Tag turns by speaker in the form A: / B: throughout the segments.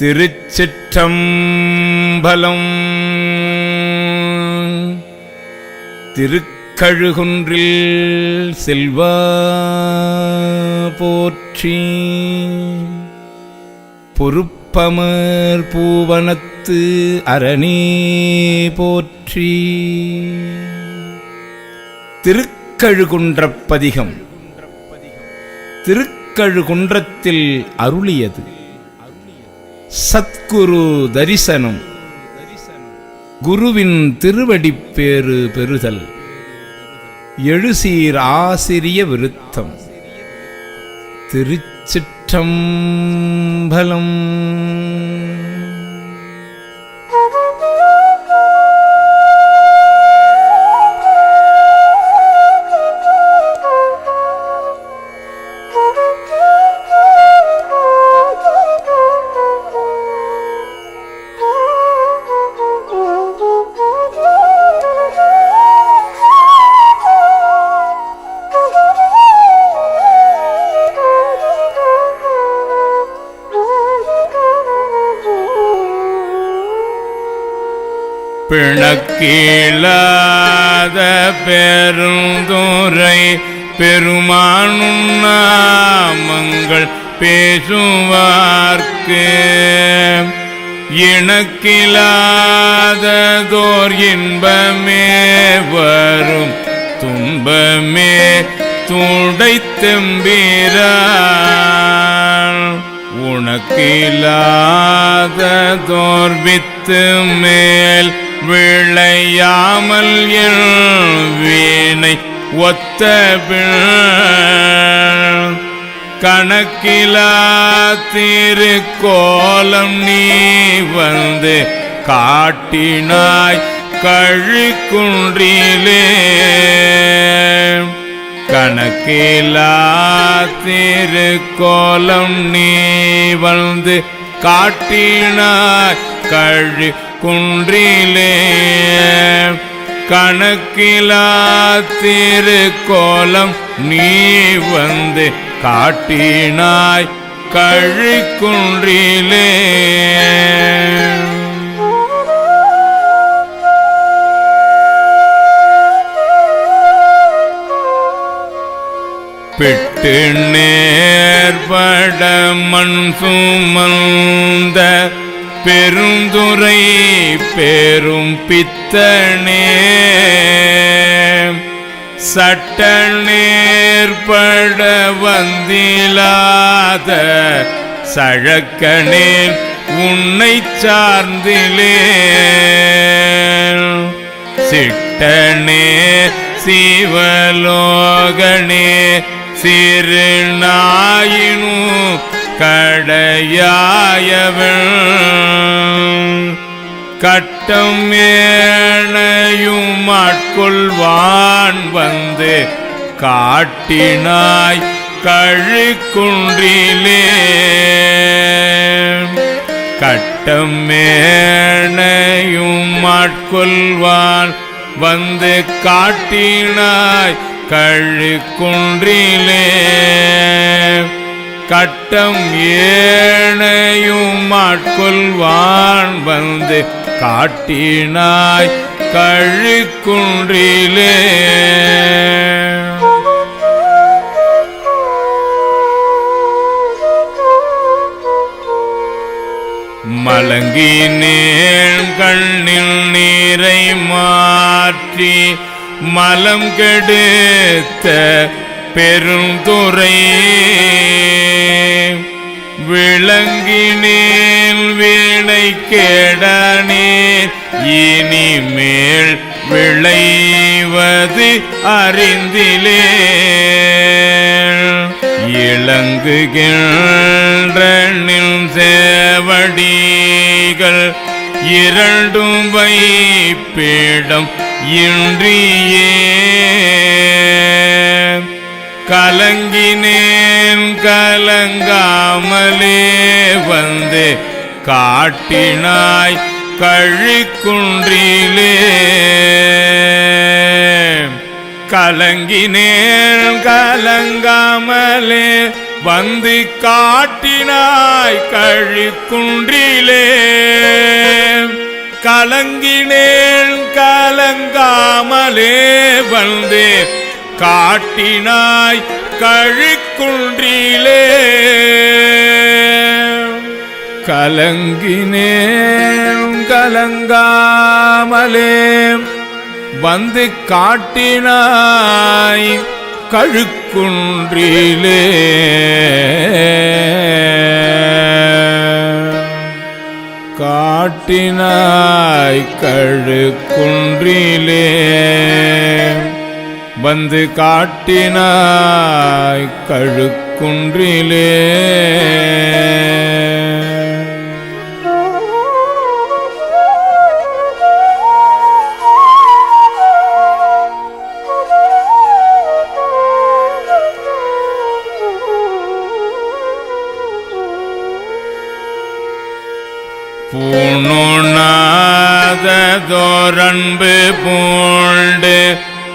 A: திருச்சிற்றம்பலம். திருக்கழுகுன்றில் செல்வா போற்றி. பொறுப்பமர் பூவனத்து அரணே போற்றி. திருக்கழுகுன்றப்பதிகம். திருக்கழுகுன்றத்தில் அருளியது. சத்குரு தரிசனம். குருவின் திருவடிப்பேறு பெறுதல். எழுசீர் ஆசிரிய விருத்தம். திருச்சிற்றம்பலம். பிணக்கீழாத பெருந்துரை பெருமானும் நாமங்கள் பேசுவார்க்கு. இணக்கிலாததோர் இன்பமே வரும் துன்பமே துடைத்தெம்பீரான் உனக்கிலாததோர் வித்து மேல் விளையாமல் வீணை ஒத்த பிள். கணக்கிலா திருக்கோலம் நீ வந்து காட்டினாய் கழிக்குன்றிலே. கணக்கிலா திருக்கோலம் நீ வந்து காட்டினாய் கழி குன்றிலே கணக்கிலா திருக்கோலம் நீ வந்து காட்டினாய் கழிக்குன்றிலே. பிட்டு நேர்பட மண் சுமந்த பெருந்துரை பெரும் பித்தனே. சட்ட நேர்பட வந்திலாத சழக்கனேன் உன்னை சார்ந்திலே. சிட்டனே சிவலோகனே சிறு நாயினு கடையாயவள். கட்டம் ஏனையும் ஆட்கொள்வான் வந்து காட்டினாய் கழிக்குன்றிலே. கட்டம் மேனையும் ஆட்கொள்வான் வந்து காட்டினாய் கழிக்குன்றிலே. கட்டம் ஏனையும் ஆட்கொள்வான் வந்து காட்டினாய் கழிக்குன்றிலே. மலங்கினேன் கண்ணில் நீரை மாற்றி மலம் கெடுத்த பெருந்துரை விளங்கினேல் வீணை கேடனேன். இனிமேல் விளைவது அறிந்திலே இளங்குகின்றனின் சேவடிகள் இரண்டும் வைப்பிடம் இன்றியே. கலங்கினே கலங்காமலே வந்து காட்டினாய் கழிக்குன்றிலே. கலங்கினேன் கலங்காமலே வந்து காட்டினாய் கழிக்குன்றிலே. கலங்கினேன் கலங்காமலே வந்து காட்டினாய் கழிக்கு குன்றிலே கலங்கினேன் கலங்காமலே வந்து காட்டினாய் கழுக்குன்றிலே. காட்டினாய் கழுக்குன்றிலே. வந்து காட்டினாய் கழுக்குன்றிலே. பூணுணாததோரன்பு பூண்டு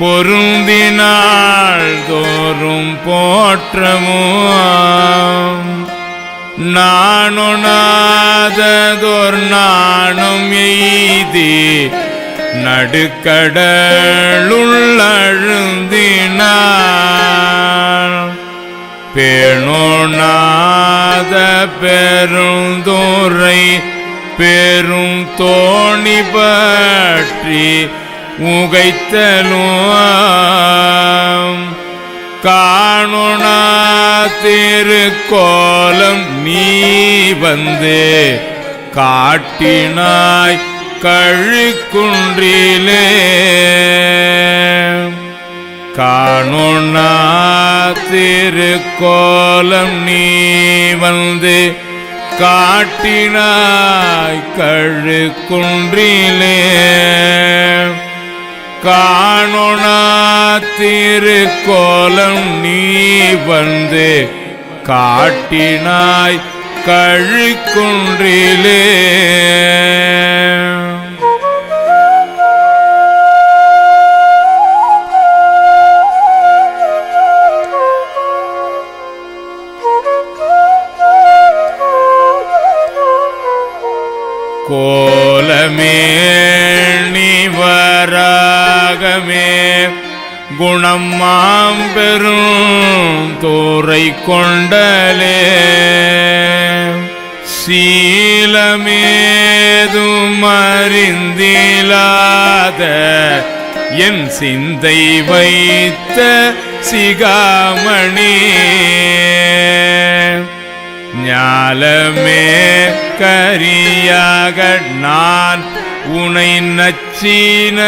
A: பொருந்தினாள் தோறும் போற்றமும் நாணுணாததோர் நானும் எய்தி நடுக்கடலுள்ளழுந்தினாள். பேணோனாத பெருந்தோரை பெரும் தோணி பற்றி உகைத்தலும் காணுணா திருக்கோலம் நீ வந்து காட்டினாய் கழுக்குன்றிலே. காணுணா திருக்கோலம் நீ வந்து காட்டினாய் கழுக்குன்றிலே. காணுணா திருக்கோலம் நீ வந்து காட்டினாய் கழிக்குன்றிலே. நிவராகமே குணம் மாம்பெரும் தோரை கொண்டலே. சீலமேதும் அறிந்திலாத என் சிந்தை வைத்த சிகாமணி. ஞாலமே கரியாக நான் உனை நச்சீன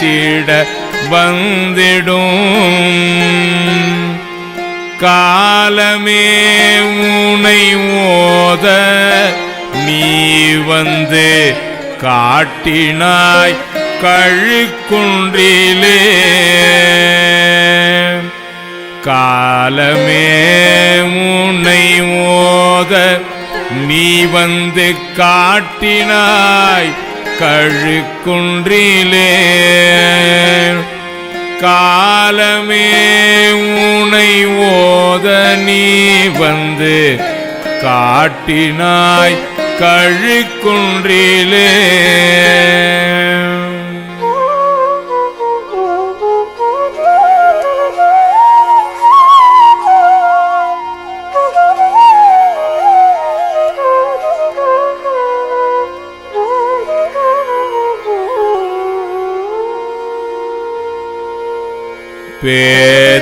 A: சிட வந்திடும். காலமே உனை ஓத நீ வந்து காட்டினாய் கழுக்குன்றிலே. காலமே உன்னை ஓத நீ வந்து காட்டினாய் கழுக்குன்றிலே. காலமே உனை ஓத நீ வந்து காட்டினாய் கழுக்குன்றிலே.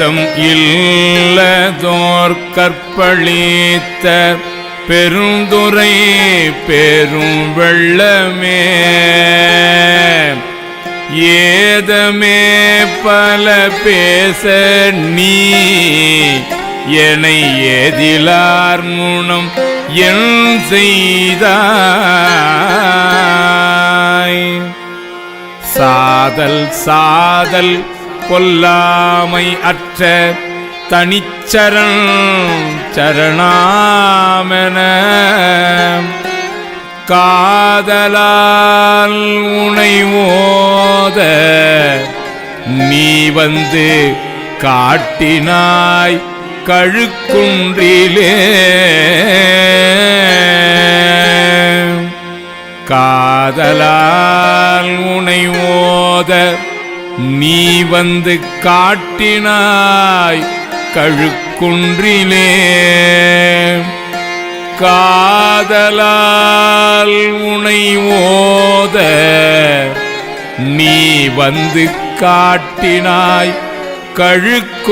A: வேதம் இல்லதோர் கற்பழித்த பெருந்துரை பெரும் வெள்ளமே. ஏதமே பல பேச நீ என்னை ஏதிலார் முனம் என் செய்தாய். சாதல் சாதல் பொல்லாமை அற்ற தனிச்சரண் சரணாமன. காதலால் உனை நீ வந்து காட்டினாய் கழுக்குன்றிலே. காதலால் உனை ஓத நீ வந்து காட்டினாய் கழுக்குன்றிலே. காதலால் உனை ஓத நீ வந்து காட்டினாய் கழுக்குன்றிலே.